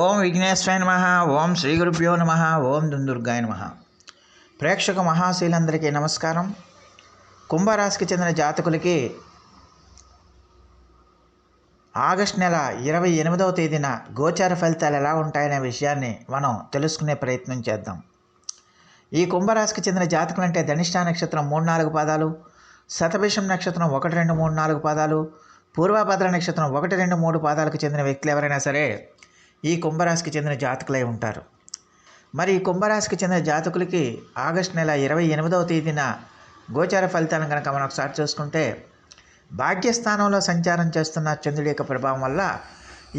ఓం విఘ్నేశ్వరాయ నమ ఓం శ్రీ గురుభ్యో నమ ఓం దుందుర్గాయ నమ. ప్రేక్షక మహాశీలందరికీ నమస్కారం. కుంభరాశికి చెందిన జాతకులకి ఆగస్ట్ నెల ఇరవై ఎనిమిదవ తేదీన గోచార ఫలితాలు ఎలా ఉంటాయనే విషయాన్ని మనం తెలుసుకునే ప్రయత్నం చేద్దాం. ఈ కుంభరాశికి చెందిన జాతకులు అంటే ధనిష్ట నక్షత్రం మూడు నాలుగు పాదాలు శతభిషం నక్షత్రం ఒకటి రెండు మూడు నాలుగు పాదాలు పూర్వభద్ర నక్షత్రం ఒకటి రెండు మూడు పాదాలకు చెందిన వ్యక్తులు ఎవరైనా సరే ఈ కుంభరాశికి చెందిన జాతకులై ఉంటారు. మరి ఈ కుంభరాశికి చెందిన జాతకులకి ఆగస్ట్ నెల ఇరవై ఎనిమిదవ తేదీన గోచార ఫలితాలను కనుక మనం ఒకసారి చూసుకుంటే భాగ్యస్థానంలో సంచారం చేస్తున్న చంద్రుడి యొక్క ప్రభావం వల్ల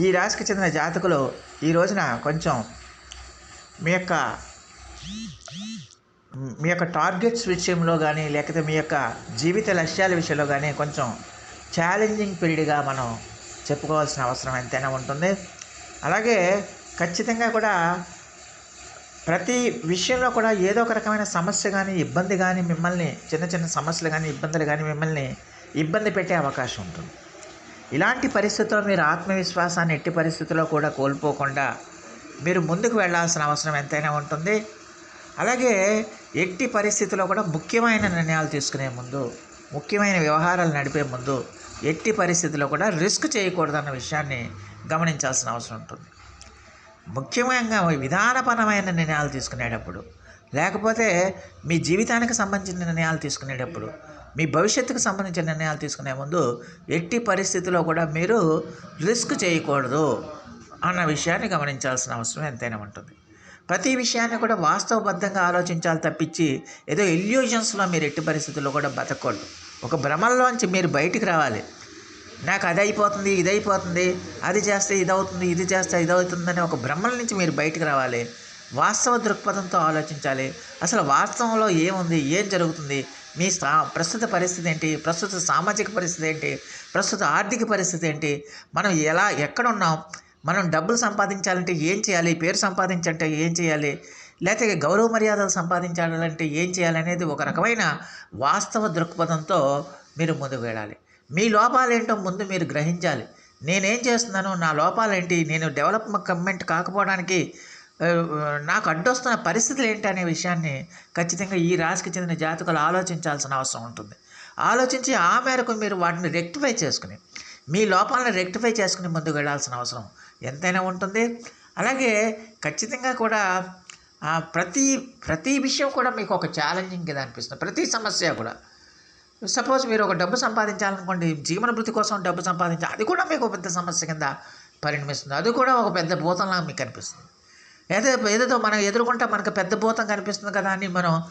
ఈ రాశికి చెందిన జాతకులు ఈ రోజున కొంచెం మీ యొక్క మీ యొక్క టార్గెట్స్ విషయంలో కానీ లేకపోతే మీ యొక్క జీవిత లక్ష్యాల విషయంలో కానీ కొంచెం ఛాలెంజింగ్ పీరియడ్గా మనం చెప్పుకోవాల్సిన అవసరం ఎంతైనా ఉంటుంది. అలాగే ఖచ్చితంగా కూడా ప్రతి విషయంలో కూడా ఏదో ఒక రకమైన సమస్య కానీ ఇబ్బంది కానీ మిమ్మల్ని చిన్న చిన్న సమస్యలు కానీ ఇబ్బందులు కానీ మిమ్మల్ని ఇబ్బంది పెట్టే అవకాశం ఉంటుంది. ఇలాంటి పరిస్థితుల్లో మీరు ఆత్మవిశ్వాసాన్ని ఎట్టి పరిస్థితుల్లో కూడా కోల్పోకుండా మీరు ముందుకు వెళ్ళాల్సిన అవసరం ఎంతైనా ఉంటుంది. అలాగే ఎట్టి పరిస్థితుల్లో కూడా ముఖ్యమైన నిర్ణయాలు తీసుకునే ముందు ముఖ్యమైన వ్యవహారాలు నడిపే ముందు ఎట్టి పరిస్థితుల్లో కూడా రిస్క్ చేయకూడదన్న విషయాన్ని గమనించాల్సిన అవసరం ఉంటుంది. ముఖ్యంగా విధానపరమైన నిర్ణయాలు తీసుకునేటప్పుడు లేకపోతే మీ జీవితానికి సంబంధించిన నిర్ణయాలు తీసుకునేటప్పుడు మీ భవిష్యత్తుకు సంబంధించిన నిర్ణయాలు తీసుకునే ముందు ఎట్టి పరిస్థితిలో కూడా మీరు రిస్క్ చేయకూడదు అన్న విషయాన్ని గమనించాల్సిన అవసరం ఎంతైనా ఉంటుంది. ప్రతి విషయాన్ని కూడా వాస్తవబద్ధంగా ఆలోచించాలి తప్పించి ఏదో ఇల్యూజన్స్లో మీరు ఎట్టి పరిస్థితుల్లో కూడా బతకూడదు ఒక భ్రమంలోంచి మీరు బయటికి రావాలి. నాకు అది అయిపోతుంది ఇది అయిపోతుంది అది చేస్తే ఇది అవుతుంది ఇది చేస్తే ఇది అవుతుందని ఒక భ్రమల నుంచి మీరు బయటికి రావాలి. వాస్తవ దృక్పథంతో ఆలోచించాలి. అసలు వాస్తవంలో ఏముంది ఏం జరుగుతుంది మీ స్థా ప్రస్తుత పరిస్థితి ఏంటి ప్రస్తుత సామాజిక పరిస్థితి ఏంటి ప్రస్తుత ఆర్థిక పరిస్థితి ఏంటి మనం ఎలా ఎక్కడ ఉన్నాం మనం డబ్బులు సంపాదించాలంటే ఏం చేయాలి పేరు సంపాదించాలంటే ఏం చేయాలి లేకపోతే గౌరవ మర్యాదలు సంపాదించాలంటే ఏం చేయాలి అనేది ఒక రకమైన వాస్తవ దృక్పథంతో మీరు ముందుకు వెళ్ళాలి. మీ లోపాలేంటో ముందు మీరు గ్రహించాలి. నేనేం చేస్తున్నాను నా లోపాలేంటి? నేను డెవలప్మెంట్ కాకపోవడానికి నాకు అడ్డొస్తున్న పరిస్థితులు ఏంటి అనే విషయాన్ని ఖచ్చితంగా ఈ రాశికి చెందిన జాతకులు ఆలోచించాల్సిన అవసరం ఉంటుంది. ఆలోచించి ఆ మేరకు మీరు వాటిని రెక్టిఫై చేసుకుని మీ లోపాలను రెక్టిఫై చేసుకుని ముందుకు వెళ్ళాల్సిన అవసరం ఎంతైనా ఉంటుంది. అలాగే ఖచ్చితంగా కూడా ప్రతి ప్రతి విషయం కూడా మీకు ఒక ఛాలెంజింగ్ కింద అనిపిస్తుంది. ప్రతి సమస్య కూడా. సపోజ్ మీరు ఒక డబ్బు సంపాదించాలనుకోండి జీవన వృత్తి కోసం డబ్బు సంపాదించాలి అది కూడా మీకు ఒక పెద్ద సమస్య కింద పరిణమిస్తుంది. అది కూడా ఒక పెద్ద భూతంలా మీకు కనిపిస్తుంది. ఏదో ఏదేదో మనం ఎదుర్కొంటే మనకు పెద్ద భూతం కనిపిస్తుంది కదా అని మనం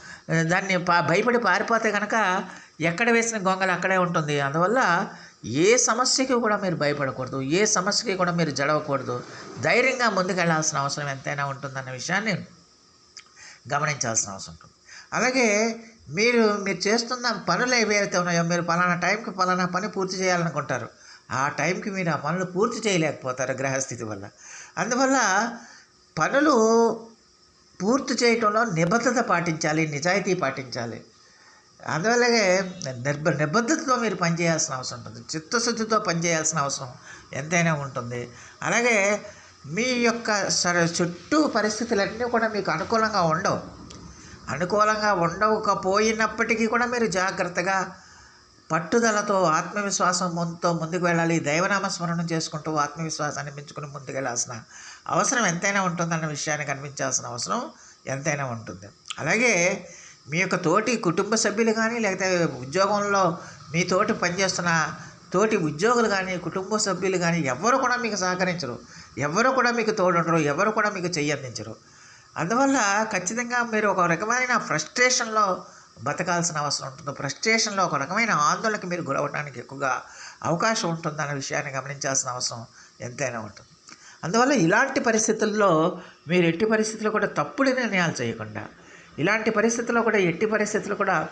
దాన్ని పా భయపడి పారిపోతే కనుక ఎక్కడ వేసిన గొంగలు అక్కడే ఉంటుంది. అందువల్ల ఏ సమస్యకి కూడా మీరు భయపడకూడదు. ఏ సమస్యకి కూడా మీరు జడవకూడదు. ధైర్యంగా ముందుకెళ్ళాల్సిన అవసరం ఎంతైనా ఉంటుందన్న విషయాన్ని గమనించాల్సిన అవసరం ఉంటుంది. అలాగే మీరు మీరు చేస్తున్న పనులు ఏవైతే ఉన్నాయో మీరు పలానా టైంకి పలానా పని పూర్తి చేయాలనుకుంటారు ఆ టైంకి మీరు ఆ పనులు పూర్తి చేయలేకపోతారు గ్రహస్థితి వల్ల. అందువల్ల పనులు పూర్తి చేయటంలో నిబద్ధత పాటించాలి నిజాయితీ పాటించాలి. అందువల్లగే నిర్బ నిబద్ధతతో మీరు పనిచేయాల్సిన అవసరం ఉంటుంది. చిత్తశుద్ధితో పనిచేయాల్సిన అవసరం ఎంతైనా ఉంటుంది. అలాగే మీ యొక్క సరే చుట్టూ పరిస్థితులన్నీ కూడా మీకు అనుకూలంగా ఉండవు. అనుకూలంగా ఉండకపోయినప్పటికీ కూడా మీరు జాగ్రత్తగా పట్టుదలతో ఆత్మవిశ్వాసంతో ముందుకు వెళ్ళాలి. దైవనామస్మరణం చేసుకుంటూ ఆత్మవిశ్వాసాన్ని పెంచుకుని ముందుకు వెళ్ళాల్సిన అవసరం ఎంతైనా ఉంటుందన్న విషయాన్ని కనిపించాల్సిన అవసరం ఎంతైనా ఉంటుంది. అలాగే మీ యొక్క తోటి కుటుంబ సభ్యులు కానీ లేకపోతే ఉద్యోగంలో మీ తోటి పనిచేస్తున్న తోటి ఉద్యోగులు కానీ కుటుంబ సభ్యులు కానీ ఎవరు కూడా మీకు సహకరించరు. ఎవరు కూడా మీకు తోడుండరు. ఎవరు కూడా మీకు చెయ్యి అందించరు అందువల్ల ఖచ్చితంగా మీరు ఒక రకమైన ఫ్రస్ట్రేషన్లో బతకాల్సిన అవసరం ఉంటుంది. ఫ్రస్ట్రేషన్లో ఒక రకమైన ఆందోళనకి మీరు గురవడానికి ఎక్కువగా అవకాశం ఉంటుందన్న విషయాన్ని గమనించాల్సిన అవసరం ఎంతైనా ఉంటుంది. అందువల్ల ఇలాంటి పరిస్థితుల్లో మీరు ఎట్టి పరిస్థితుల్లో కూడా తప్పుడు నిర్ణయాలు చేయకుండా ఇలాంటి పరిస్థితుల్లో కూడా ఎట్టి పరిస్థితులు కూడా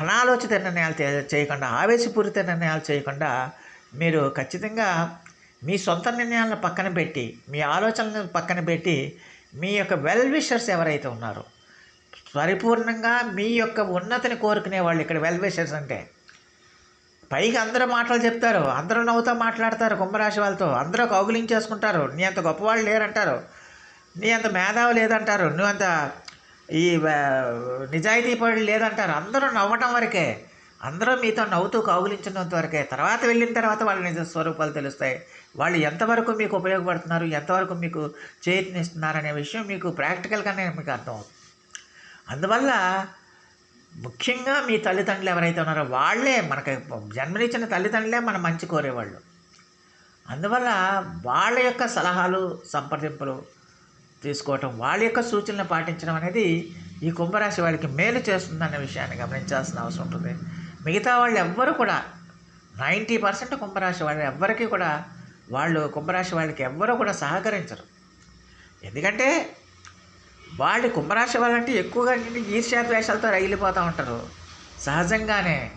అనాలోచిత నిర్ణయాలు చే- చేయకుండా ఆవేశపూరిత నిర్ణయాలు చేయకుండా మీరు ఖచ్చితంగా మీ సొంత నిర్ణయాలను పక్కన పెట్టి మీ ఆలోచనలను పక్కన పెట్టి మీ యొక్క వెల్ విషర్స్ ఎవరైతే ఉన్నారో పరిపూర్ణంగా మీ యొక్క ఉన్నతిని కోరుకునే వాళ్ళు ఇక్కడ వెల్ విషర్స్ అంటే పైగా అందరూ మాటలు చెప్తారు అందరూ నవ్వుతూ మాట్లాడతారు కుంభరాశి వాళ్ళతో అందరూ కౌగులించేసుకుంటారు నీ అంత గొప్పవాళ్ళు లేరంటారు నీ అంత మేధావు లేదంటారు నువ్వు అంత ఈ నిజాయితీ పడి లేదంటారు అందరూ నవ్వటం వరకే. అందరూ మీతో నవ్వుతూ కౌగులించినంత వరకే తర్వాత వెళ్ళిన తర్వాత వాళ్ళ నిజ స్వరూపాలు తెలుస్తాయి. వాళ్ళు ఎంతవరకు మీకు ఉపయోగపడుతున్నారు ఎంతవరకు మీకు చేతినిస్తున్నారు అనే విషయం మీకు ప్రాక్టికల్గానే మీకు అర్థమవుతుంది. అందువల్ల ముఖ్యంగా మీ తల్లిదండ్రులు ఎవరైతే ఉన్నారో వాళ్ళే మనకి జన్మనిచ్చిన తల్లిదండ్రులే మన మంచి కోరేవాళ్ళు. అందువల్ల వాళ్ళ యొక్క సలహాలు సంప్రదింపులు తీసుకోవటం వాళ్ళ యొక్క సూచనలు పాటించడం అనేది ఈ కుంభరాశి వాళ్ళకి మేలు చేస్తుందన్న విషయాన్ని గమనించాల్సిన అవసరం ఉంటుంది. మిగతా వాళ్ళు ఎవ్వరు కూడా నైంటీ పర్సెంట్ కుంభరాశి వాళ్ళు ఎవ్వరికీ కూడా వాళ్ళు కుంభరాశి వాళ్ళకి ఎవ్వరూ కూడా సహకరించరు. ఎందుకంటే వాళ్ళు కుంభరాశి వాళ్ళంటే ఎక్కువగా ఏంటంటే ఈర్ష్యాద్వేషాలతో రగిలిపోతూ ఉంటారు. సహజంగానే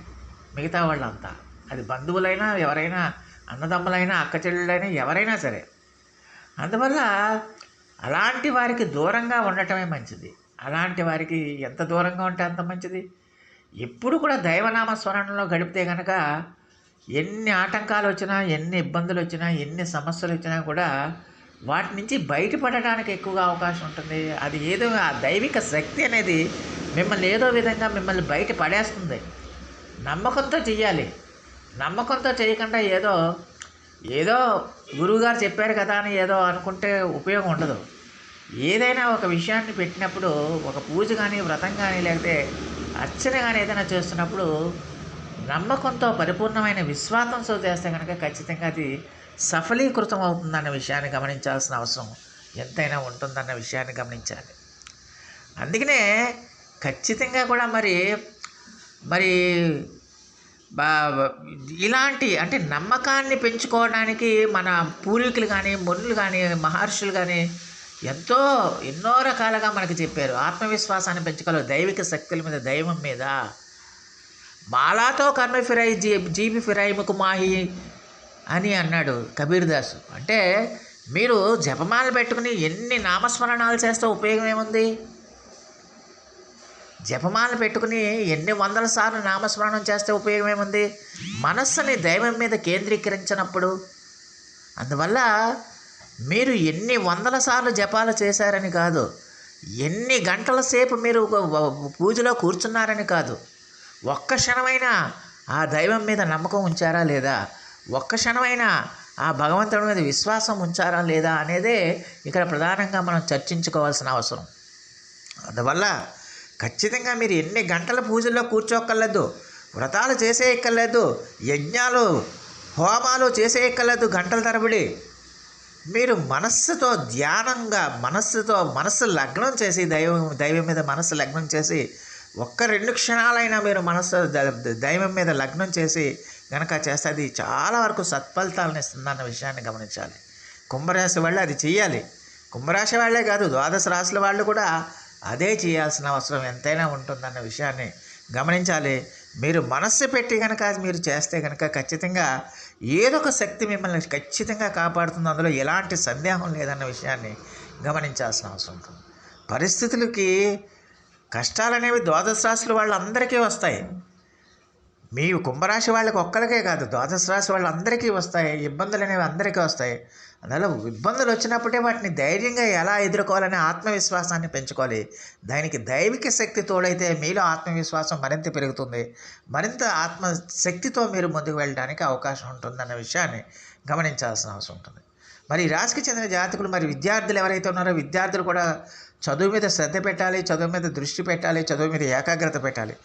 మిగతా వాళ్ళంతా. అది బంధువులైనా ఎవరైనా అన్నదమ్ములైనా అక్క చెల్లెళ్ళైనా ఎవరైనా సరే. అందువల్ల అలాంటి వారికి దూరంగా ఉండటమే మంచిది. అలాంటి వారికి ఎంత దూరంగా ఉంటే అంత మంచిది? ఎప్పుడు కూడా దైవనామ స్మరణలో గడిపితే కనుక ఎన్ని ఆటంకాలు వచ్చినా ఎన్ని ఇబ్బందులు వచ్చినా ఎన్ని సమస్యలు వచ్చినా కూడా వాటి నుంచి బయటపడడానికి ఎక్కువగా అవకాశం ఉంటుంది. అది ఏదో ఆ దైవిక శక్తి అనేది మిమ్మల్ని ఏదో విధంగా మిమ్మల్ని బయట పడేస్తుంది నమ్మకంతో చెయ్యాలి. నమ్మకంతో చేయకుండా ఏదో ఏదో గురువుగారు చెప్పారు కదా అని ఏదో అనుకుంటే ఉపయోగం ఉండదు. ఏదైనా ఒక విషయాన్ని పెట్టినప్పుడు ఒక పూజ కానీ వ్రతం కానీ లేకపోతే అర్చన కానీ ఏదైనా చేస్తున్నప్పుడు నమ్మకంతో పరిపూర్ణమైన విశ్వాసంతో చేస్తే కనుక ఖచ్చితంగా అది సఫలీకృతం అవుతుందన్న విషయాన్ని గమనించాల్సిన అవసరం ఎంతైనా ఉంటుందన్న విషయాన్ని గమనించాలి. అందుకనే ఖచ్చితంగా కూడా మరి మరి ఇలాంటి అంటే నమ్మకాన్ని పెంచుకోవడానికి మన పూర్వీకులు కానీ మునులు కానీ మహర్షులు కానీ ఎంతో ఎన్నో రకాలుగా మనకి చెప్పారు. ఆత్మవిశ్వాసాన్ని పెంచుకోవాలి. దైవిక శక్తుల మీద దైవం మీద. మాలాతో కర్మ ఫిరాయి జీ జీవి ఫిరాయిముకు మాహి అని అన్నాడు కబీర్ దాసు. అంటే మీరు జపమాలు పెట్టుకుని ఎన్ని నామస్మరణాలు చేస్తే ఉపయోగం ఏముంది? జపమాలు పెట్టుకుని ఎన్ని వందల సార్లు నామస్మరణం చేస్తే ఉపయోగం ఏముంది? మనస్సుని దైవం మీద కేంద్రీకరించినప్పుడు. అందువల్ల మీరు ఎన్ని వందల సార్లు జపాలు చేశారని కాదు ఎన్ని గంటల సేపు మీరు పూజలో కూర్చున్నారని కాదు ఒక్క క్షణమైనా ఆ దైవం మీద నమ్మకం ఉంచారా లేదా? ఒక్క క్షణమైనా ఆ భగవంతుడి మీద విశ్వాసం ఉంచారా లేదా అనేదే ఇక్కడ ప్రధానంగా మనం చర్చించుకోవాల్సిన అవసరం. అందువల్ల ఖచ్చితంగా మీరు ఎన్ని గంటల పూజల్లో కూర్చోక్కర్లేదు వ్రతాలు చేసే ఎక్కర్లేదు యజ్ఞాలు హోమాలు చేసే ఎక్కర్లేదు గంటల తరబడి. మీరు మనస్సుతో ధ్యానంగా మనస్సుతో మనస్సు లగ్నం చేసి దైవం దైవం మీద మనస్సు లగ్నం చేసి ఒక్క రెండు క్షణాలైనా మీరు మనస్సు ద- దైవం మీద లగ్నం చేసి కనుక చేస్తే అది చాలా వరకు సత్ఫలితాలను ఇస్తుందన్న విషయాన్ని గమనించాలి. కుంభరాశి వాళ్ళు అది చేయాలి కుంభరాశి వాళ్ళే కాదు ద్వాదశ రాశుల వాళ్ళు కూడా అదే చేయాల్సిన అవసరం ఎంతైనా ఉంటుందన్న విషయాన్ని గమనించాలి. మీరు మనస్సు పెట్టి కనుక మీరు చేస్తే కనుక ఖచ్చితంగా ఏదో ఒక శక్తి మిమ్మల్ని ఖచ్చితంగా కాపాడుతుంది. అందులో ఎలాంటి సందేహం లేదన్న విషయాన్ని గమనించాల్సిన అవసరం ఉంటుంది. పరిస్థితులకి కష్టాలు అనేవి ద్వాదశ రాశుల వాళ్ళందరికీ వస్తాయి. మీ కుంభరాశి వాళ్ళకి ఒక్కరికే కాదు ద్వాదశ రాశి వాళ్ళందరికీ వస్తాయి. ఇబ్బందులు అనేవి అందరికీ వస్తాయి. అందువల్ల ఇబ్బందులు వచ్చినప్పుడే వాటిని ధైర్యంగా ఎలా ఎదుర్కోవాలనే ఆత్మవిశ్వాసాన్ని పెంచుకోవాలి. దానికి దైవిక శక్తి తోడైతే మీలో ఆత్మవిశ్వాసం మరింత పెరుగుతుంది. మరింత ఆత్మశక్తితో మీరు ముందుకు వెళ్ళడానికి అవకాశం ఉంటుందన్న విషయాన్ని గమనించాల్సిన అవసరం ఉంటుంది. మరి రాశికి చెందిన జాతకులు మరి విద్యార్థులు ఎవరైతే ఉన్నారో విద్యార్థులు కూడా చదువు మీద శ్రద్ధ పెట్టాలి చదువు మీద దృష్టి పెట్టాలి చదువు మీద ఏకాగ్రత పెట్టాలి.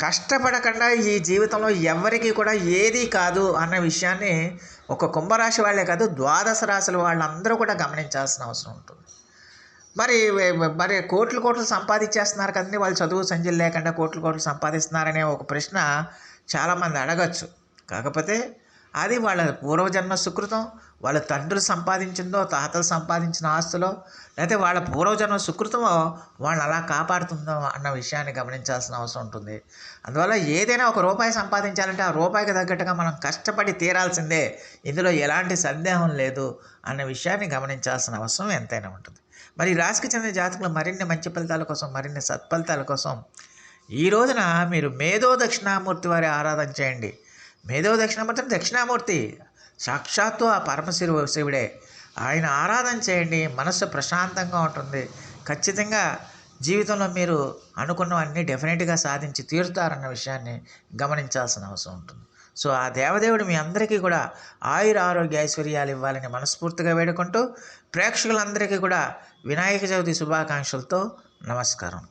కష్టపడకుండా ఈ జీవితంలో ఎవరికి కూడా ఏది కాదు అన్న విషయాన్ని ఒక కుంభరాశి వాళ్ళే కాదు ద్వాదశ రాశుల వాళ్ళందరూ కూడా గమనించాల్సిన అవసరం ఉంటుంది. మరి మరి కోట్లు కోట్లు సంపాదించేస్తున్నారు కదండి వాళ్ళు చదువు సంజలు లేకుండా కోట్లు కోట్లు సంపాదిస్తున్నారనే ఒక ప్రశ్న చాలామంది అడగచ్చు. కాకపోతే అది వాళ్ళ పూర్వజన్మ సుకృతం వాళ్ళ తండ్రులు సంపాదించిందో తాతలు సంపాదించిన ఆస్తులో లేకపోతే వాళ్ళ పూర్వజన్మ సుకృతమో వాళ్ళని అలా కాపాడుతుందో అన్న విషయాన్ని గమనించాల్సిన అవసరం ఉంటుంది. అందువల్ల ఏదైనా ఒక రూపాయి సంపాదించాలంటే ఆ రూపాయికి తగ్గట్టుగా మనం కష్టపడి తీరాల్సిందే. ఇందులో ఎలాంటి సందేహం లేదు అన్న విషయాన్ని గమనించాల్సిన అవసరం ఎంతైనా ఉంటుంది. మరి రాశికి చెందిన జాతకులు మరిన్ని మంచి ఫలితాల కోసం మరిన్ని సత్ఫలితాల కోసం ఈ రోజున మీరు మేధో దక్షిణామూర్తి వారి ఆరాధన చేయండి. మేధో దక్షిణామూర్తి. దక్షిణామూర్తి సాక్షాత్తు ఆ పరమశివ శివుడే. ఆయన ఆరాధన చేయండి మనస్సు ప్రశాంతంగా ఉంటుంది. ఖచ్చితంగా జీవితంలో మీరు అనుకున్నవన్నీ డెఫినెట్గా సాధించి తీరుతారన్న విషయాన్ని గమనించాల్సిన అవసరం ఉంటుంది. సో ఆ దేవదేవుడు మీ అందరికీ కూడా ఆయుర ఆరోగ్య ఐశ్వర్యాలు ఇవ్వాలని మనస్ఫూర్తిగా వేడుకుంటూ ప్రేక్షకులందరికీ కూడా వినాయక చవితి శుభాకాంక్షలతో నమస్కారం.